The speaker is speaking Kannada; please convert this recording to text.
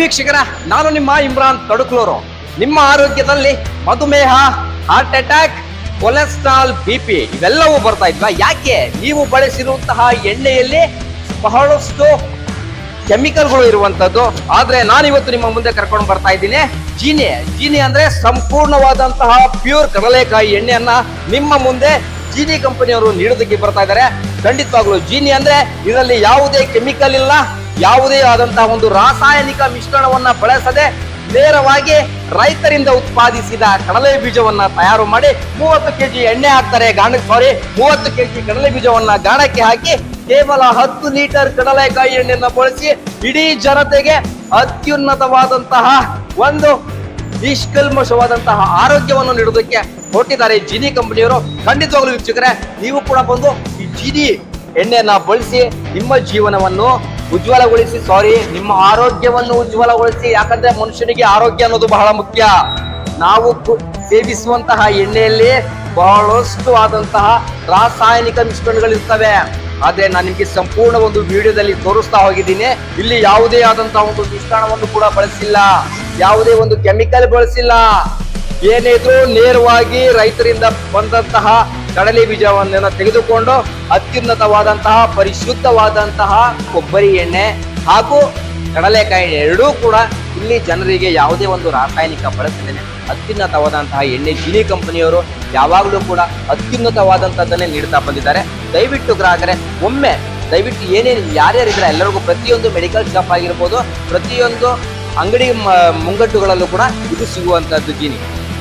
ವೀಕ್ಷಕರ, ನಾನು ನಿಮ್ಮ ಇಮ್ರಾನ್ ತಡುಕ್ಲೂರು ನಿಮ್ಮ ಆರೋಗ್ಯದಲ್ಲಿ ಮಧುಮೇಹ heart attack cholesterol B P ಇವೆಲ್ಲವೂ ಬರ್ತಾ ಇದ್ವಾ? ಯಾಕೆ ನೀವು ಬಳಸಿರುವಂತಹ ಎಣ್ಣೆಯಲ್ಲಿ ಬಹಳಷ್ಟು ಕೆಮಿಕಲ್ಗಳು ಇರುವಂತದ್ದು. ಆದ್ರೆ ನಾನಿವತ್ತು ನಿಮ್ಮ ಮುಂದೆ ಕರ್ಕೊಂಡು ಬರ್ತಾ ಇದ್ದೀನಿ. ಜೀನಿ ಜೀನಿ ಅಂದ್ರೆ ಸಂಪೂರ್ಣವಾದಂತಹ ಪ್ಯೂರ್ ಕಡಲೆಕಾಯಿ ಎಣ್ಣೆಯನ್ನ ನಿಮ್ಮ ಮುಂದೆ ಜೀನಿ ಕಂಪನಿಯವರು ನೀಡೋದಕ್ಕೆ ಬರ್ತಾ ಇದ್ದಾರೆ. ಖಂಡಿತವಾಗ್ಲು ಜೀನಿ ಅಂದ್ರೆ ಇದರಲ್ಲಿ ಯಾವುದೇ ಕೆಮಿಕಲ್ ಇಲ್ಲ. ಯಾವುದೇ ಆದಂತಹ ಒಂದು ರಾಸಾಯನಿಕ ಮಿಶ್ರಣವನ್ನ ಬಳಸದೆ ನೇರವಾಗಿ ರೈತರಿಂದ ಉತ್ಪಾದಿಸಿದ ಕಡಲೆ ಬೀಜವನ್ನ ತಯಾರು ಮಾಡಿ ಮೂವತ್ತು ಕೆಜಿ ಎಣ್ಣೆ ಹಾಕ್ತಾರೆ ಗಾಣಕ್ಕೆ ಸಾರಿ. ಮೂವತ್ತು ಕೆಜಿ ಕಡಲೆ ಬೀಜವನ್ನ ಗಾಣಕ್ಕೆ ಹಾಕಿ ಕೇವಲ ಹತ್ತು ಲೀಟರ್ ಕಡಲೆಕಾಯಿ ಎಣ್ಣೆಯನ್ನ ಬಳಸಿ ಇಡೀ ಜನತೆಗೆ ಅತ್ಯುನ್ನತವಾದಂತಹ ಒಂದು ನಿಷ್ಕಲ್ಮಶವಾದಂತಹ ಆರೋಗ್ಯವನ್ನು ನೀಡೋದಕ್ಕೆ ಕೊಟ್ಟಿದ್ದಾರೆ ಜಿನಿ ಕಂಪನಿಯವರು. ಖಂಡಿತವಾಗ್ಲೂ ವೀಕ್ಷಕರೇ, ನೀವು ಕೂಡ ಬಂದು ಈ ಜಿನಿ ಎಣ್ಣೆಯನ್ನ ಬಳಸಿ ನಿಮ್ಮ ಜೀವನವನ್ನು ಉಜ್ವಲಗೊಳಿಸಿ ಸಾರಿ ನಿಮ್ಮ ಆರೋಗ್ಯವನ್ನು ಉಜ್ವಲಗೊಳಿಸಿ, ಯಾಕಂದ್ರೆ ಮನುಷ್ಯನಿಗೆ ಆರೋಗ್ಯ ಅನ್ನೋದು ಬಹಳ ಮುಖ್ಯ. ನಾವು ಸೇವಿಸುವಂತಹ ಎಣ್ಣೆಯಲ್ಲಿ ಬಹಳಷ್ಟು ಆದಂತಹ ರಾಸಾಯನಿಕ ಮಿಶ್ರಣಗಳಿರ್ತವೆ. ಆದ್ರೆ ನಾನು ನಿಮಗೆ ಸಂಪೂರ್ಣ ಒಂದು ವಿಡಿಯೋದಲ್ಲಿ ತೋರಿಸ್ತಾ ಹೋಗಿದ್ದೀನಿ. ಇಲ್ಲಿ ಯಾವುದೇ ಆದಂತಹ ಒಂದು ಮಿಶ್ರಣವನ್ನು ಕೂಡ ಬಳಸಿಲ್ಲ. ಯಾವುದೇ ಒಂದು ಕೆಮಿಕಲ್ ಬಳಸಿಲ್ಲ. ಏನೇ ನೇರವಾಗಿ ರೈತರಿಂದ ಬಂದಂತಹ ಕಡಲೆ ಬೀಜವನ್ನ ತೆಗೆದುಕೊಂಡು ಅತ್ಯುನ್ನತವಾದಂತಹ, ಪರಿಶುದ್ಧವಾದಂತಹ ಕೊಬ್ಬರಿ ಎಣ್ಣೆ ಹಾಗೂ ಕಡಲೆಕಾಯಿ ಎರಡೂ ಕೂಡ ಇಲ್ಲಿ ಜನರಿಗೆ ಯಾವುದೇ ಒಂದು ರಾಸಾಯನಿಕ ಬಳಸದೇನೆ ಅತ್ಯುನ್ನತವಾದಂತಹ ಎಣ್ಣೆ ಜಿನಿ ಕಂಪನಿಯವರು ಯಾವಾಗಲೂ ಕೂಡ ಅತ್ಯುನ್ನತವಾದಂಥದ್ದನ್ನೇ ನೀಡ್ತಾ ಬಂದಿದ್ದಾರೆ. ದಯವಿಟ್ಟು ಗ್ರಾಹಕರೇ, ಒಮ್ಮೆ ದಯವಿಟ್ಟು ಏನೇನು ಯಾರ್ಯಾರಿದ್ರೆ ಎಲ್ಲರಿಗೂ ಪ್ರತಿಯೊಂದು ಮೆಡಿಕಲ್ ಶಾಪ್ ಆಗಿರ್ಬೋದು, ಪ್ರತಿಯೊಂದು ಅಂಗಡಿ ಮುಂಗಟ್ಟುಗಳಲ್ಲೂ ಕೂಡ ಇದು ಸಿಗುವಂಥದ್ದು ಜಿನಿ.